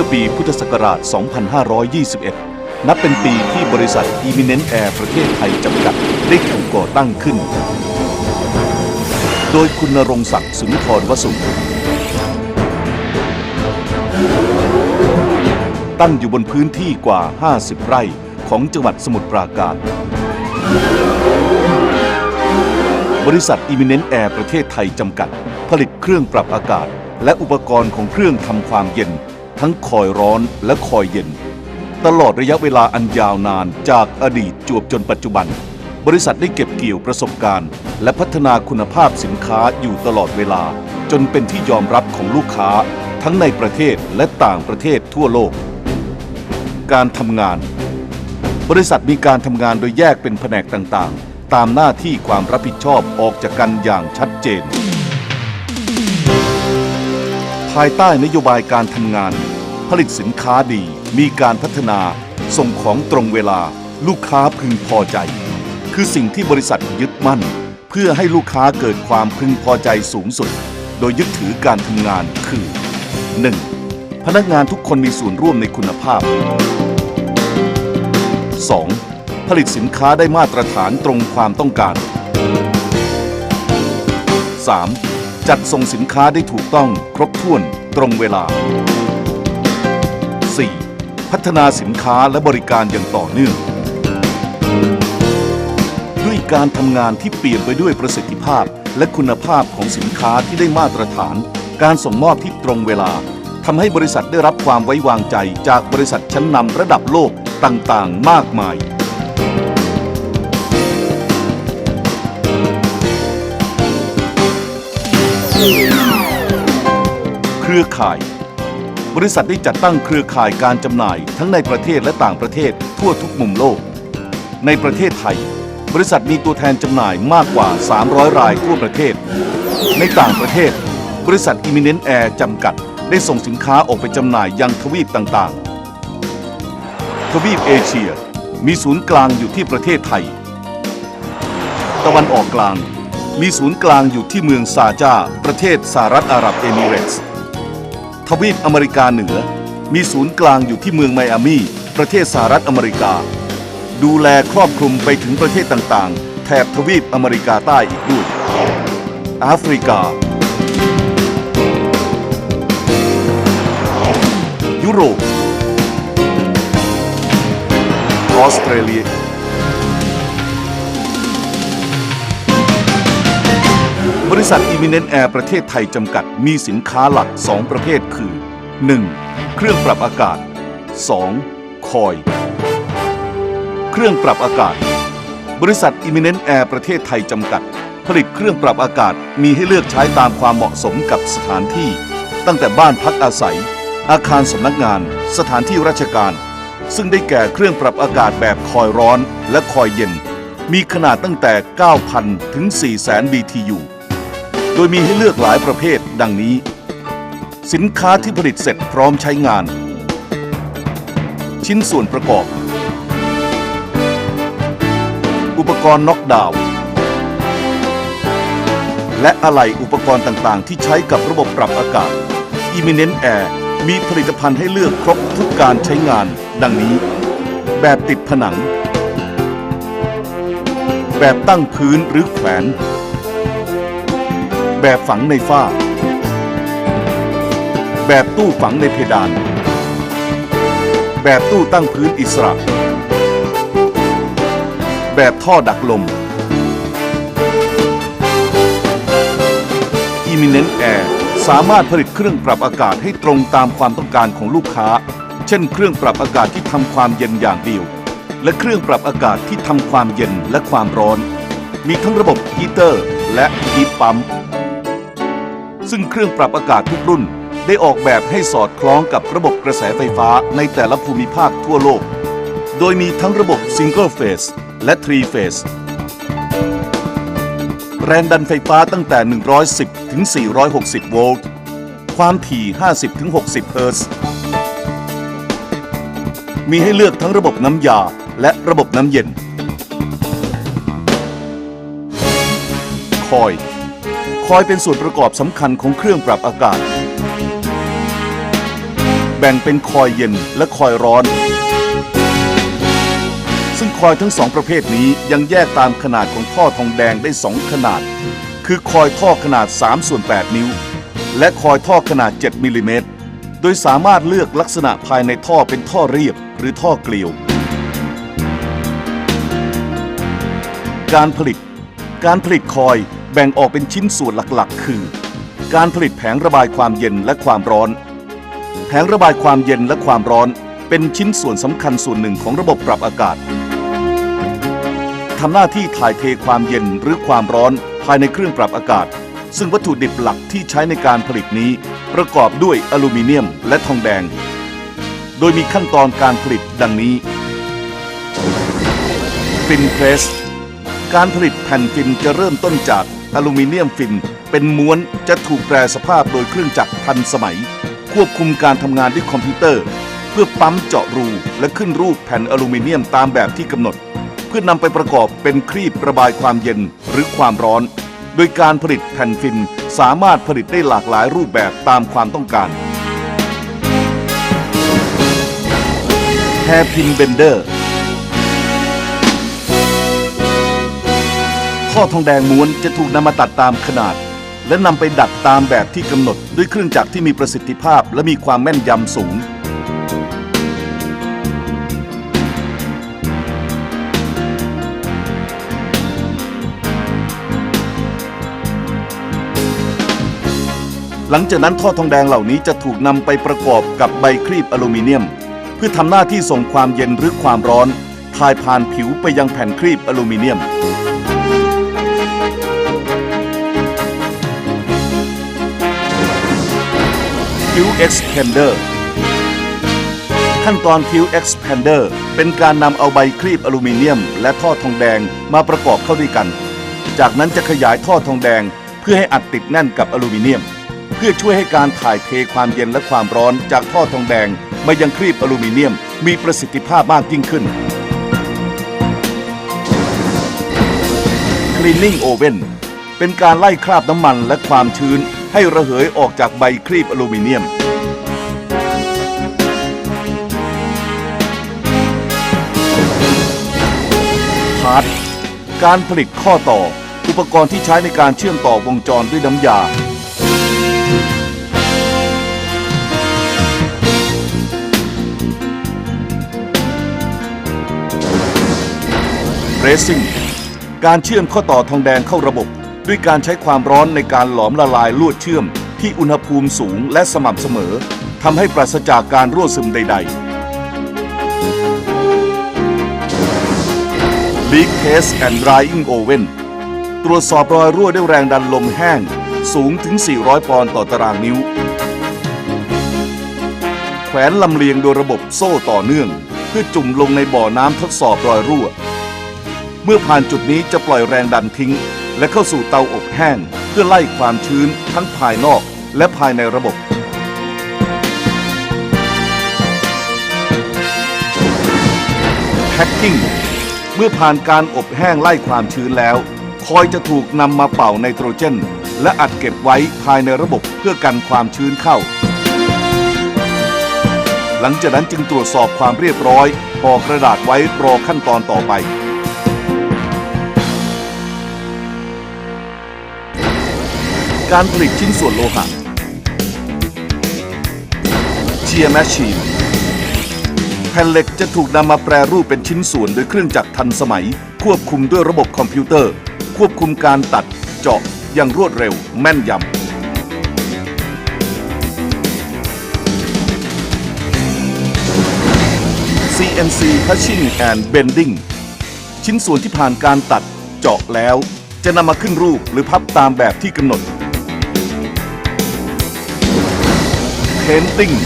มื่อปีพุทธศักราช 2521 นับเป็นปีที่บริษัท Eminent Air ประเทศไทยจำกัดได้ถูกก่อตั้งขึ้น โดยคุณณรงศักดิ์สุนทรวสุขตั้งอยู่บนพื้นที่กว่า 50 ไร่ของจังหวัดสมุทรปราการ บริษัท Eminent Air ประเทศไทยจำกัด ผลิตเครื่องปรับอากาศ และอุปกรณ์ของเครื่องทำความเย็น ทั้งคอยร้อนและคอยเย็น ตลอดระยะเวลาอันยาวนานจากอดีตจวบจนปัจจุบัน บริษัทได้เก็บเกี่ยวประสบการณ์ และพัฒนาคุณภาพสินค้าอยู่ตลอดเวลา จนเป็นที่ยอมรับของลูกค้า ทั้งในประเทศและต่างประเทศทั่วโลก การทำงาน บริษัทมีการทำงานโดยแยกเป็นแผนกต่างๆ ตามหน้าที่ความรับผิดชอบออกจากกันอย่างชัดเจน ภายใต้นโยบายการทำงาน ผลิตสินค้าดี มีการพัฒนา ส่งของตรงเวลา ลูกค้าพึงพอใจ คือสิ่งที่บริษัทยึดมั่น เพื่อให้ลูกค้าเกิดความพึงพอใจสูงสุด โดยยึดถือการทำงานคือ 1. พนักงานทุกคนมีส่วนร่วมในคุณภาพ 2. ผลิตสินค้าได้มาตรฐานตรงความต้องการ 3. จัดส่งสินค้าได้ถูกต้องครบถ้วนตรงเวลา 4. พัฒนาสินค้าและบริการอย่างต่อเนื่อง ด้วยการทำงานที่เปลี่ยนไปด้วยประสิทธิภาพ และคุณภาพของสินค้าที่ได้มาตรฐาน การส่งมอบที่ตรงเวลาทำให้บริษัทได้รับความไว้วางใจจากบริษัทชั้นนำระดับโลกต่างๆ มากมาย เครือข่าย บริษัทได้จัดตั้งเครือข่ายการจำหน่ายทั้งในประเทศและต่างประเทศทั่วทุกมุมโลก ในประเทศไทย บริษัทมีตัวแทนจำหน่ายมากกว่า 300 รายทั่วประเทศ ในต่างประเทศ บริษัท Imminent Air จำกัด ได้ส่งสินค้าออกไปจำหน่ายยังทวีปต่างๆ ทวีปเอเชีย มีศูนย์กลางอยู่ที่ประเทศไทย ตะวันออกกลาง มีศูนย์กลางอยู่ที่เมืองซาจา ประเทศสหรัฐอาหรับเอมิเรตส์ทวีปอเมริกาเหนือ มีศูนย์กลางอยู่ที่เมืองไมอามีประเทศสหรัฐอเมริกา ดูแลครอบคลุมไปถึงประเทศต่างๆ แถบทวีปอเมริกาใต้อีกด้วยแอฟริกา ยุโรปออสเตรเลีย ริษัท Eminent Air ประเทศไทยจำกัดมีสินค้าหลัก 2 ประเภทคือ 1. เครื่องปรับอากาศ 2. คอย เครื่องปรับอากาศ บริษัท Eminent Air ประเทศไทยจำกัด ผลิตเครื่องปรับอากาศมีให้เลือกใช้ตามความเหมาะสมกับสถานที่ ตั้งแต่บ้านพักอาศัย อาคารสำนักงาน สถานที่ราชการ ซึ่งได้แก่เครื่องปรับอากาศแบบคอยร้อนและคอยเย็น มีขนาดตั้งแต่ 9,000 ถึง 4,000 BTU ดยมีให้เลือกหลายประเภทดังนี้ สินค้าที่ผลิตเสร็จพร้อมใช้งาน ชิ้นส่วนประกอบ อุปกรณ์น็อกดาวน์และอะไหล่อุปกรณ์ต่างๆ ที่ใช้กับระบบปรับอากาศ Eminent Air มีผลิตภัณฑ์ให้เลือกครบทุกการใช้งาน ดังนี้ แบบติดผนัง แบบตั้งพื้นหรือแขวน แบบฝังในฝ้า แบบตู้ฝังในเพดาน แบบตู้ตั้งพื้นอิสระ แบบท่อดักลม Eminent Air สามารถผลิตเครื่องปรับอากาศให้ตรงตามความต้องการของลูกค้า เช่น เครื่องปรับอากาศที่ทำความเย็นอย่างเดียว และเครื่องปรับอากาศที่ทำความเย็นและความร้อน มีทั้งระบบฮีเตอร์ และฮีทปั๊ม ซึ่งเครื่องปรับอากาศทุกรุ่น ได้ออกแบบให้สอดคล้องกับระบบกระแสไฟฟ้าในแต่ละภูมิภาคทั่วโลก โดยมีทั้งระบบ Single Phase และ Three Phase แรงดันไฟฟ้าตั้งแต่ 110 ถึง 460 โวลต์ ความถี่ 50 ถึง 60 เฮิรตซ์ มีให้เลือกทั้งระบบน้ำยาและระบบน้ำเย็น คอย คอยเป็นส่วนประกอบสำคัญของเครื่องปรับอากาศ แบ่งเป็นคอยเย็นและคอยร้อน ซึ่งคอยทั้งสองประเภทนี้ยังแยกตามขนาดของท่อทองแดงได้2ขนาด คือคอยท่อขนาด3ส่วน8นิ้ว และคอยท่อขนาด 7มิลลิเมตรโดยสามารถเลือกลักษณะภายในท่อเป็นท่อเรียบหรือท่อเกลียว การผลิต การผลิตคอย แบ่งออกเป็นชิ้นส่วนหลักๆ คือ การผลิตแผงระบายความเย็นและความร้อน แผงระบายความเย็นและความร้อน เป็นชิ้นส่วนสำคัญส่วนหนึ่งของระบบปรับอากาศทำหน้าที่ถ่ายเทความเย็นหรือความร้อนภายในเครื่องปรับอากาศ ซึ่งวัตถุดิบหลักที่ใช้ในการผลิตนี้ ประกอบด้วยอลูมิเนียมและทองแดง โดยมีขั้นตอนการผลิตดังนี้ฟินเพรสการผลิตแผ่นฟินจะเริ่มต้นจาก อลูมิเนียมฟินเป็นม้วนจะถูกแปรสภาพโดยเครื่องจักรทันสมัย ควบคุมการทำงานด้วยคอมพิวเตอร์ เพื่อปั๊มเจาะรูและขึ้นรูปแผ่นอลูมิเนียมตามแบบที่กำหนด เพื่อนำไปประกอบเป็นครีบระบายความเย็นหรือความร้อน โดยการผลิตแผ่นฟินสามารถผลิตได้หลากหลายรูปแบบตามความต้องการแฮพินเบนเดอร์ ท่อทองแดงม้วนจะถูกนำมาตัดตามขนาด และนำไปดัดตามแบบที่กำหนดด้วยเครื่องจักรที่มีประสิทธิภาพและมีความแม่นยำสูง หลังจากนั้นท่อทองแดงเหล่านี้จะถูกนำไปประกอบกับใบครีบอลูมิเนียม เพื่อทำหน้าที่ส่งความเย็นหรือความร้อนถ่ายผ่านผิวไปยังแผ่นครีบอลูมิเนียม ผิว expander ขั้นตอนผิว expander เป็นการนำเอาใบครีบอลูมิเนียม และท่อทองแดงมาประกอบเข้าด้วยกัน จากนั้นจะขยายท่อทองแดง เพื่อให้อัดติดแน่นกับอลูมิเนียม เพื่อช่วยให้การถ่ายเทความเย็นและความร้อนจากท่อทองแดงมายังครีบอลูมิเนียม มีประสิทธิภาพมากยิ่งขึ้น Cleaning Oven เป็นการไล่คราบน้ำมันและความชื้นให้ระเหยออกจากใบครีบอลูมิเนียม พาร์ทการผลิตข้อต่อ อุปกรณ์ที่ใช้ในการเชื่อมต่อวงจรด้วยน้ำยาเรซิ่ง การเชื่อมข้อต่อทองแดงเข้าระบบ ด้วยการใช้ความร้อนในการหลอมละลายลวดเชื่อม ที่อุณหภูมิสูงและสม่ำเสมอทำให้ปราศจากการรั่วซึมใดๆ Leak Test and Drying Oven ตรวจสอบรอยรั่วด้วยแรงดันลมแห้ง สูงถึง 400 ปอนด์ต่อตารางนิ้ว แขวนลำเลียงโดยระบบโซ่ต่อเนื่อง เพื่อจุ่มลงในบ่อน้ำทดสอบรอยรั่ว เมื่อผ่านจุดนี้จะปล่อยแรงดันทิ้ง และเข้าสู่เตาอบแห้ง เพื่อไล่ความชื้นทั้งภายนอกและภายในระบบ แพ็กกิ้ง เมื่อผ่านการอบแห้งไล่ความชื้นแล้ว คอยจะถูกนำมาเป่าไนโตรเจน และอัดเก็บไว้ภายในระบบเพื่อกันความชื้นเข้า หลังจากนั้นจึงตรวจสอบความเรียบร้อยห่อกระดาษไว้รอขั้นตอนต่อไป การผลิตชิ้นส่วนโลหะเชียร์แมชชีนแผ่นเหล็กจะถูกนำมาแปรรูปเป็นชิ้นส่วนโดยเครื่องจักรทันสมัย ควบคุมด้วยระบบคอมพิวเตอร์ ควบคุมการตัด เจาะอย่างรวดเร็ว แม่นยำ CNC Cutting and Bending ชิ้นส่วนที่ผ่านการตัดเจาะแล้ว จะนำมาขึ้นรูปหรือพับตามแบบที่กำหนด Painting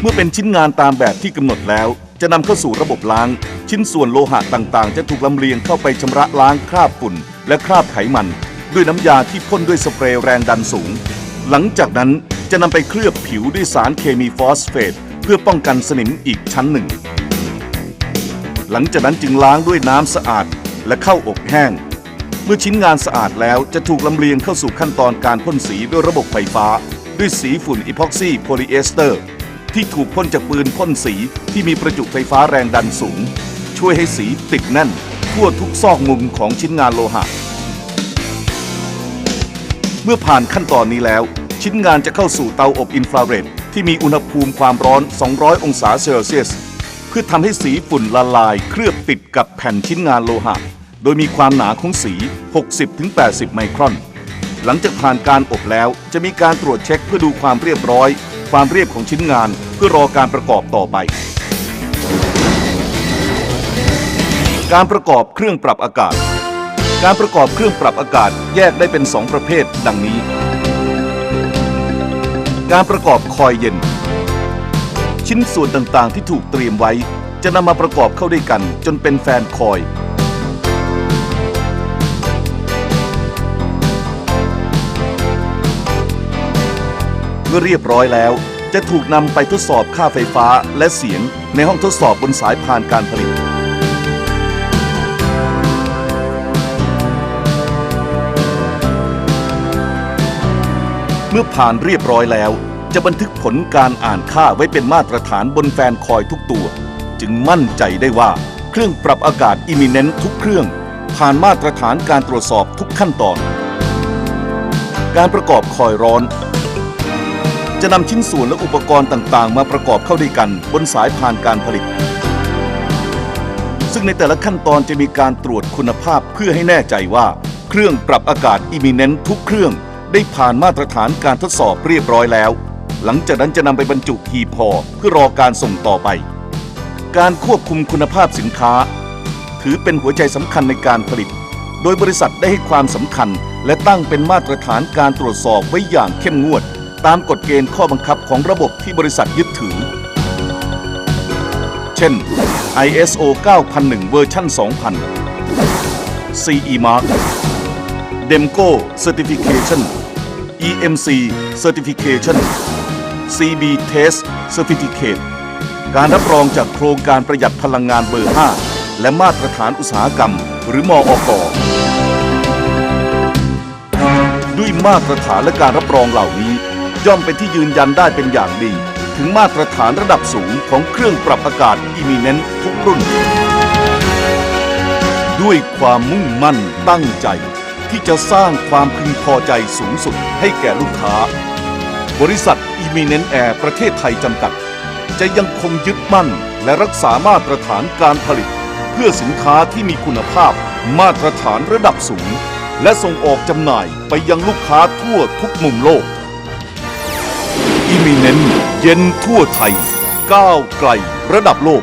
เมื่อเป็นชิ้นงานตามแบบที่กำหนดแล้ว จะนำเข้าสู่ระบบล้าง ชิ้นส่วนโลหะต่างๆ จะถูกลำเลียงเข้าไปชำระล้างคราบฝุ่น และคราบไขมัน ด้วยน้ำยาที่พ่นด้วยสเปรย์แรงดันสูง หลังจากนั้นจะนำไปเคลือบผิวด้วยสารเคมีฟอสเฟต เพื่อป้องกันสนิมอีกชั้นหนึ่ง หลังจากนั้นจึงล้างด้วยน้ำสะอาดและเข้าอบแห้ง เมื่อชิ้นงานสะอาดแล้วจะถูกลำเลียงเข้าสู่ขั้นตอนการพ่นสีด้วยระบบไฟฟ้า ด้วยสีฝุ่นอีพ็อกซี่โพลีเอสเตอร์ ที่ถูกพ่นจากปืนพ่นสีที่มีประจุไฟฟ้าแรงดันสูง ช่วยให้สีติดแน่น ทั่วทุกซอกมุมของชิ้นงานโลหะ เมื่อผ่านขั้นตอนนี้แล้ว ชิ้นงานจะเข้าสู่เตาอบอินฟราเรดที่มีอุณหภูมิความร้อน 200 องศาเซลเซียส เพื่อทำให้สีฝุ่นละลาย เคลือบติดกับแผ่นชิ้นงานโลหะ โดยมีความหนาของสี 60-80 ไมครอน หลังจากผ่านการอบแล้ว จะมีการตรวจเช็คเพื่อดูความเรียบร้อย ความเรียบของชิ้นงาน เพื่อรอการประกอบต่อไป การประกอบเครื่องปรับอากาศ การประกอบเครื่องปรับอากาศแยกได้เป็น 2 ประเภท ดังนี้ การประกอบคอยเย็น ชิ้นส่วนต่างๆ ที่ถูกเตรียมไว้ จะนำมาประกอบเข้าด้วยกัน จนเป็นแฟนคอย มื่อเรียบร้อยแล้ว จะถูกนำไปทดสอบค่าไฟฟ้าและเสียงในห้องทดสอบบนสายพานการผลิต เมื่อผ่านเรียบร้อยแล้ว จะบันทึกผลการอ่านค่าไว้เป็นมาตรฐานบนแฟนคอยทุกตัว จึงมั่นใจได้ว่าเครื่องปรับอากาศอิมิเนนทุกเครื่อง ผ่านมาตรฐานการตรวจสอบทุกขั้นตอนการประกอบคอยร้อน จะนำชิ้นส่วนและอุปกรณ์ต่างๆ มาประกอบเข้าด้วยกันบนสายพานการผลิต ซึ่งในแต่ละขั้นตอนจะมีการตรวจคุณภาพเพื่อให้แน่ใจว่า เครื่องปรับอากาศอิมิเนนทุกเครื่อง ได้ผ่านมาตรฐานการทดสอบเรียบร้อยแล้ว หลังจากนั้นจะนำไปบรรจุหีบห่อเพื่อรอการส่งต่อไป การควบคุมคุณภาพสินค้า ถือเป็นหัวใจสำคัญในการผลิต โดยบริษัทได้ให้ความสำคัญ และตั้งเป็นมาตรฐานการตรวจสอบไว้อย่างเข้มงวด ตามกฎเกณฑ์ข้อบังคับของระบบที่บริษัทยึดถือ เช่น ISO 9001 เวอร์ชัน2000 CE Mark DEMCO Certification EMC Certification CB Test Certificate การรับรองจากโครงการประหยัดพลังงานเบอร์ 5 และมาตรฐานอุตสาหกรรม หรือมออกด้วยมาตรฐานและการรับรองเหล่านี้ ย่อมเป็นที่ยืนยันได้เป็นอย่างดี ถึงมาตรฐานระดับสูงของเครื่องปรับอากาศอิมิเนนทุกรุ่น ด้วยความมุ่งมั่นตั้งใจ ที่จะสร้างความพึงพอใจสูงสุดให้แก่ลูกค้า บริษัทอีมิเนนแอร์ประเทศไทยจำกัด จะยังคงยึดมั่นและรักษามาตรฐานการผลิต เพื่อสินค้าที่มีคุณภาพ มาตรฐานระดับสูง และส่งออกจำหน่ายไปยังลูกค้าทั่วทุกมุมโลก ที่มีเน้น เย็นทั่วไทยก้าวไกลระดับโลก